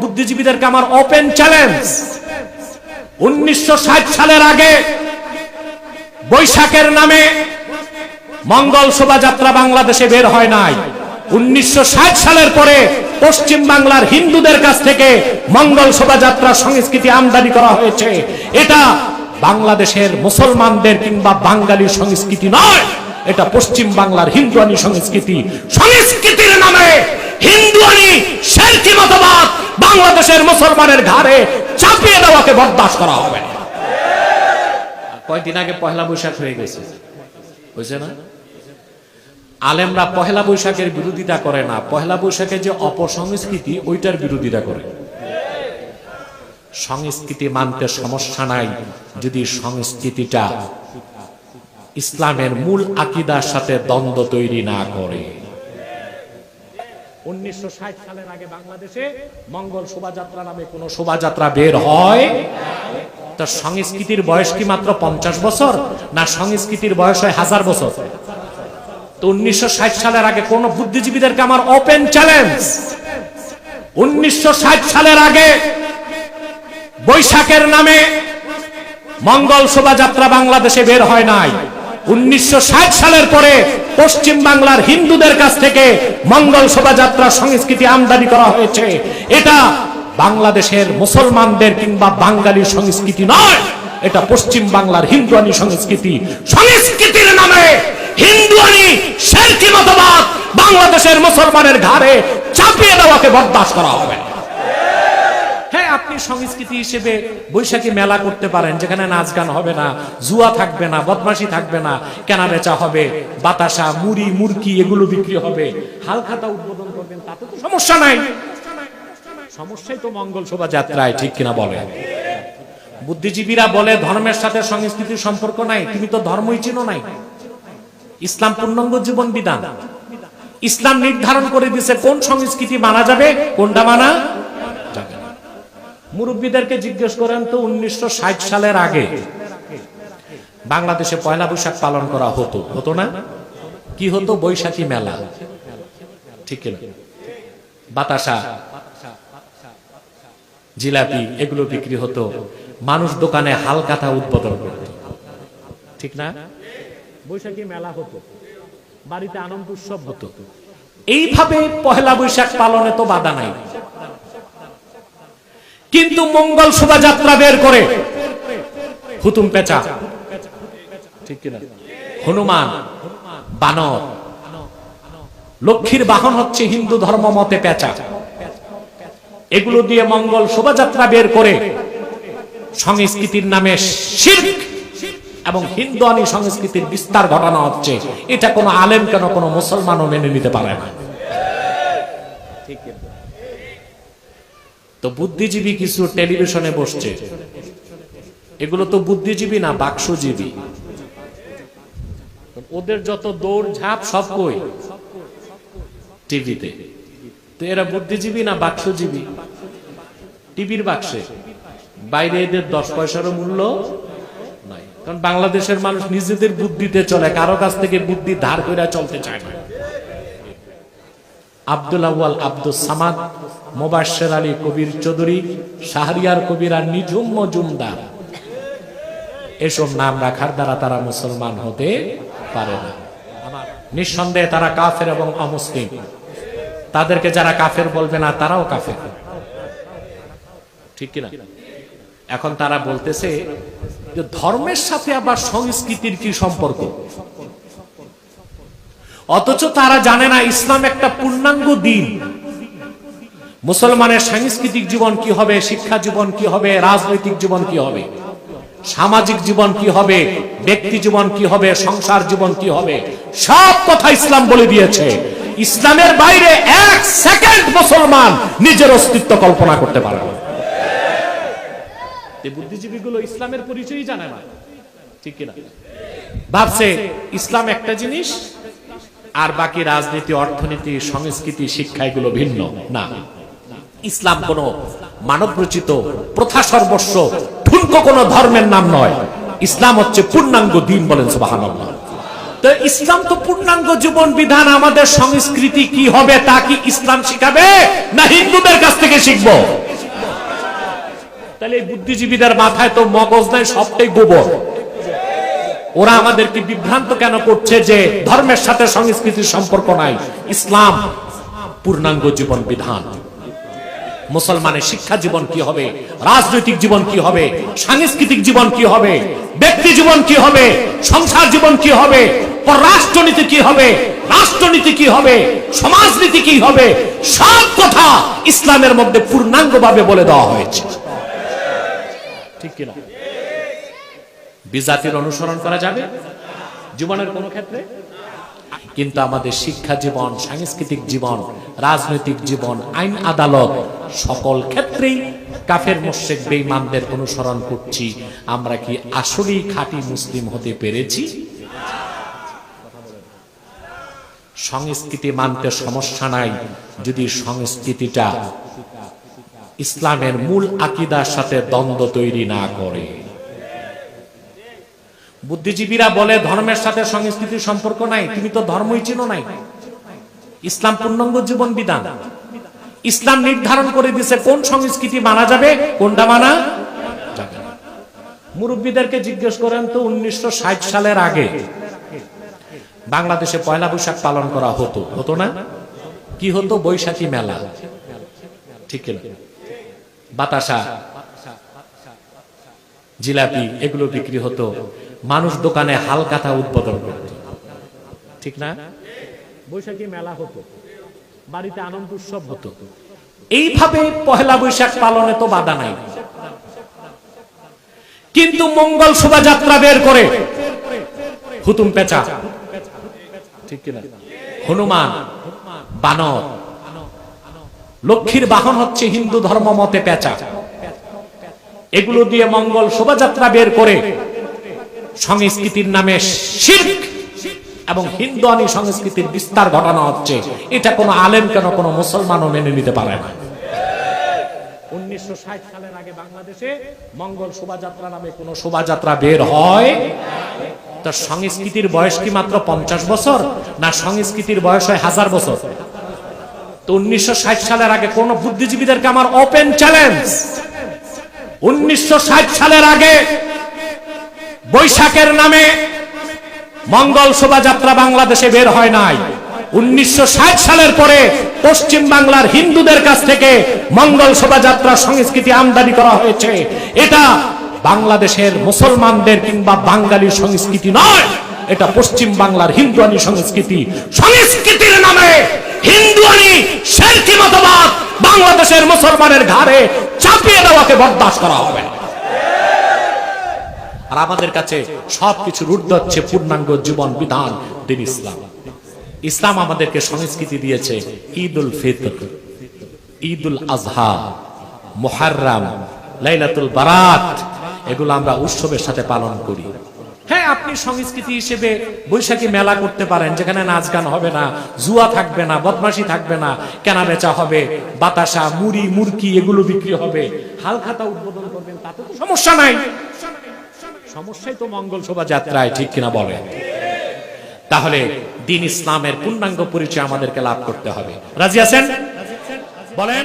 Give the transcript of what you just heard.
বুদ্ধিজীবীদেরকে আমার open challenge উনিশশো ষাট সালের আগে বৈশাখের নামে মঙ্গল শোভাযাত্রা বাংলাদেশে বের হয় নাই। উনিশশো ষাট সালের পরে পশ্চিম বাংলার হিন্দুদের কাছ থেকে মঙ্গল শোভাযাত্রা সংস্কৃতি আমদানি করা হয়েছে। এটা বাংলাদেশের মুসলমানদের কিংবা বাঙালি সংস্কৃতি নয়। এটা পশ্চিম বাংলার হিন্দুয়ানি সংস্কৃতি। সংস্কৃতির নামে হিন্দুয়ানি শেরকি মতবাদ বাংলাদেশের মুসলমানের ঘাড়ে চাপিয়ে দেওয়াকে বরদাস্ত করা হবে। না। আর কয়দিন আগে পহেলা বৈশাখ হয়ে গেছে। বুঝছে না? আলেমরা পহেলা বৈশাখের বিরোধিতা করে না। পহেলা বৈশাখের যে অপসংস্কৃতি, ওইটার বিরোধিতা করে। সংস্কৃতি মানতে সমস্যা নাই। যদি সংস্কৃতিটা ইসলামের মূল আকিদার সাথে দ্বন্দ্ব তৈরি না করে। উনিশশো ষাট সালের আগে বাংলাদেশে মঙ্গল শোভাযাত্রা নামে কোন শোভাযাত্রা বের হয়। তার সংস্কৃতির বয়স কি মাত্র পঞ্চাশ বছর? না সংস্কৃতির বয়স হয় হাজার বছর? তো উনিশশো ষাট সালের আগে কোন বুদ্ধিজীবীদেরকে আমার ওপেন চ্যালেঞ্জ উনিশশো ষাট সালের আগে বৈশাখের নামে মঙ্গল শোভাযাত্রা বাংলাদেশে বের হয় নাই। উনিশশো ষাট সালের পরে পশ্চিম বাংলার হিন্দুদের কাছ থেকে মঙ্গল শোভাযাত্রা সংস্কৃতি আমদানি করা হয়েছে। এটা বাংলাদেশের মুসলমানদের কিংবা বাঙালির সংস্কৃতি নয়, এটা পশ্চিম বাংলার হিন্দুয়ানি সংস্কৃতি। সংস্কৃতির নামে হিন্দুয়ানি শেরকি মতবাদ বাংলাদেশের মুসলমানের ঘাড়ে চাপিয়ে দেওয়াকে বরদাস্ত করা হবে। আপনি সংস্কৃতি হিসেবে বৈশাখী মেলা করতে পারেন, যেখানে নাচ গান হবে না, জুয়া থাকবে না, বদমাশি থাকবে না কেনা বেচা হবে, বাতাসা, মুড়ি, মুরকি, এগুলো বিক্রি হবে। হালখাতা উদ্বোধন করবেন, তাতে তো সমস্যা নাই। সমস্যাই তো মঙ্গল শোভাযাত্রায় ঠিক কিনা বলে? বুদ্ধিজীবীরা বলে, ধর্মের সাথে সংস্কৃতির সম্পর্ক নাই, তুমি তো ধর্মই চিনো নাই। ইসলাম পূর্ণাঙ্গ জীবন বিধান। ইসলাম নির্ধারণ করে দিছে কোন সংস্কৃতি মানা যাবে, কোনটা মানা মুরব্বীদেরকে জিজ্ঞেস করেন, তো উনিশশো ষাট সালের আগে বাংলাদেশে পয়লা বৈশাখ পালন করা হতো? হতো না? কি হতো? বৈশাখী মেলা। ঠিক বাতাসা। জিলাপি, এগুলো বিক্রি হতো। মানুষ দোকানে হালকাথা উদ্বোধন করত। ঠিক না? বৈশাখী মেলা হতো। বাড়িতে আনন্দ উৎসব হতো। এইভাবে পয়লা বৈশাখ পালনে তো বাধা নাই। কিন্তু মঙ্গল শোভাযাত্রা বের করে। হুতুম পেঁচা। ঠিক কিনা? হনুমান, বানর। লক্ষ্মীর বাহন হচ্ছে হিন্দু ধর্ম মতে পেঁচা। এগুলো দিয়ে মঙ্গল শোভাযাত্রা বের করে সংস্কৃতির নামে শির্ক এবং হিন্দু আনি সংস্কৃতির বিস্তার ঘটানো হচ্ছে। এটা কোনো আলেম কেন কোনো মুসলমানও মেনে নিতে পারে না। তো বুদ্ধিজীবী কিছু টেলিভিশনে বসছে। এগুলো তো বুদ্ধিজীবী না বাক্সজীবী। ওদের যত দৌড় ঝাঁপ সব কই? টিভিতে। তো এরা বুদ্ধিজীবী না বাক্সজীবী? টিভির বাক্সে। বাইরে এদের দশ পয়সারও মূল্য কারণ বাংলাদেশের মানুষ নিজেদের বুদ্ধিতে চলে, কারও কাছ থেকে বুদ্ধি ধার করে চলতে চায় না। আব্দুল আব্দুল সামাদ মোবাশ্বের আলী কবির চৌধুরী, শাহরিয়ার কবির আর নিঝুম মজুমদার। এসব নাম রাখার দ্বারা তারা মুসলমান হতে পারে না। নিঃসন্দেহে তারা কাফের এবং অমুসলিম। তাদেরকে যারা কাফের বলবে না, তারাও কাফের। ঠিক কিনা? এখন তারা বলতেছে যে ধর্মের সাথে আবার সংস্কৃতির কি সম্পর্ক? অথচ তারা জানে না, ইসলাম একটা পূর্ণাঙ্গ দিন। মুসলমানের সাংস্কৃতিক জীবন কি হবে, শিক্ষা জীবন কি হবে, রাজনৈতিক জীবন কি হবে, সামাজিক জীবন কি হবে, ব্যক্তি জীবন কি হবে, সংসার জীবন কি হবে, সব কথা ইসলাম বলে দিয়েছে। ইসলামের বাইরে এক সেকেন্ড মুসলমান নিজের অস্তিত্ব কল্পনা করতে পারে না। বুদ্ধিজীবীগুলো ইসলামের পরিচয়ই জানে না। ঠিক কিনা? ভাবছে, ইসলাম একটা জিনিস, আর বাকি রাজনীতি, অর্থনীতি, সংস্কৃতি, শিক্ষা এগুলো ভিন্ন। না। ইসলাম কোন মানব রচিত প্রথা সর্বস্ব, ঠুনকো কোন ধর্মের নাম নয়। ইসলাম হচ্ছে পূর্ণাঙ্গ দিন বলেন সুবহানাল্লাহ। তো ইসলাম তো পূর্ণাঙ্গ জীবন বিধান, আমাদের সংস্কৃতি কি হবে তা কি ইসলাম শিখাবে না হিন্দুদের কাছ থেকে শিখব? তাহলে এই বুদ্ধিজীবীদের মাথায় তো মগজ নাই, সবটাই গোবর। ওরা আমাদেরকে বিভ্রান্ত কেন করছে যে ধর্মের সাথে সংস্কৃতির সম্পর্ক নাই? ইসলাম পূর্ণাঙ্গ জীবন বিধান। মুসলমানের শিক্ষা জীবন কি হবে? রাজনৈতিক জীবন কি হবে? সাংস্কৃতিক জীবন কি হবে? ব্যক্তি জীবন কি হবে? সংসার জীবন কি হবে? পররাষ্ট্রনীতি কি হবে? রাষ্ট্রনীতি কি হবে? সমাজনীতি কি হবে? সব কথা ইসলামের মধ্যে পূর্ণাঙ্গভাবে বলে দেওয়া হয়েছে। ঠিক কিনা? বিজাতির অনুসরণ করা যাবে? জীবনের কোন ক্ষেত্রে? কিন্তু আমাদের শিক্ষা জীবন, সাংস্কৃতিক জীবন, রাজনৈতিক জীবন, আইন আদালত সকল ক্ষেত্রেই কাফের মোশেক বেঈমানদের অনুসরণ করছি। আমরা কি আসলেই খাঁটি মুসলিম হতে পেরেছি? সংস্কৃতি মানতে সমস্যা নাই, যদি সংস্কৃতিটা ইসলামের মূল আকিদার সাথে দ্বন্দ্ব তৈরি না করে। বুদ্ধিজীবীরা বলে, ধর্মের সাথে সংস্কৃতির সম্পর্ক নাই, তুমি তো ধর্মই চিনো নাই। ইসলাম পূর্ণাঙ্গ জীবন বিধান ইসলাম নির্ধারণ করে দিছে কোন সংস্কৃতি মানা যাবে, কোনটা মানা যাবে। মুরব্বীদেরকে জিজ্ঞেস করেন, তো উনিশশো সালের আগে বাংলাদেশে পয়লা বৈশাখ পালন করা হতো হতো না? কি হতো? বৈশাখী মেলা। ঠিক বাতাসা, জিলাপি, এগুলো বিক্রি হতো। মানুষ দোকানে হালকাতা উদ্বোধন করত ঠিক না? বৈশাখী মেলা হতো। বাড়িতে আনন্দ উৎসব হতো। এইভাবে পহেলা বৈশাখ পালনে তো বাধা নাই। কিন্তু মঙ্গল শোভাযাত্রা বের করে। হুতুম পেঁচা। ঠিক কিনা? হনুমান বানর। লক্ষ্মীর বাহন হচ্ছে হিন্দু ধর্ম মতে পেঁচা। এগুলো দিয়ে মঙ্গল শোভাযাত্রা বের করে। সংস্কৃতির নামে শির্ক এবং হিন্দুয়ানি সংস্কৃতির বিস্তার ঘটানো হচ্ছে। এটা কোনো আলেম কেন কোনো মুসলমানও মেনে নিতে পারে না। উনিশশো সংস্কৃতির বয়স কি মাত্র পঞ্চাশ বছর? না, সংস্কৃতির বয়স হয় হাজার বছর? তো উনিশশো ষাট সালের আগে কোন বুদ্ধিজীবীদেরকে আমার ওপেন চ্যালেঞ্জ উনিশশো ষাট সালের আগে বৈশাখের নামে মঙ্গল শোভাযাত্রা বাংলাদেশে বের হয় নাই। উনিশশো ষাট সালের পরে পশ্চিম বাংলার হিন্দুদের কাছ থেকে মঙ্গল শোভাযাত্রা সংস্কৃতি আমদানি করা হয়েছে। এটা বাংলাদেশের মুসলমানদের কিংবা বাঙালির সংস্কৃতি নয়, এটা পশ্চিম বাংলার হিন্দুয়ানি সংস্কৃতি। সংস্কৃতির নামে হিন্দুয়ানি শেরকি মতবাদ বাংলাদেশের মুসলমানের ঘাড়ে চাপিয়ে দেওয়াকে বরদাস্ত করা হবে না। আর আমাদের কাছে সবকিছু রুদ্ধ হচ্ছে পূর্ণাঙ্গ জীবন বিধান দিন ইসলাম। ইসলাম আমাদেরকে সংস্কৃতি দিয়েছে ঈদ উল ফিতর ঈদ উল আজহা, মোহাররাম, লাইলাতুল বারাত, এগুলো আমরা উৎসবের সাথে পালন করি। হ্যাঁ আপনি সংস্কৃতি হিসেবে বৈশাখী মেলা করতে পারেন, যেখানে নাচ গান হবে না, জুয়া থাকবে না, বদমাশি থাকবে না কেনা বেচা হবে, বাতাসা, মুড়ি, মুরকি, এগুলো বিক্রি হবে। হালখাতা উদ্বোধন করবেন, তাতে তো সমস্যা নাই। সমস্যাই তো মঙ্গল শোভাযাত্রায় ঠিক কিনা বলে তাহলে দিন ইসলামের পূর্ণাঙ্গ পরিচয় আমাদেরকে লাভ করতে হবে। রাজি আছেন? বলেন।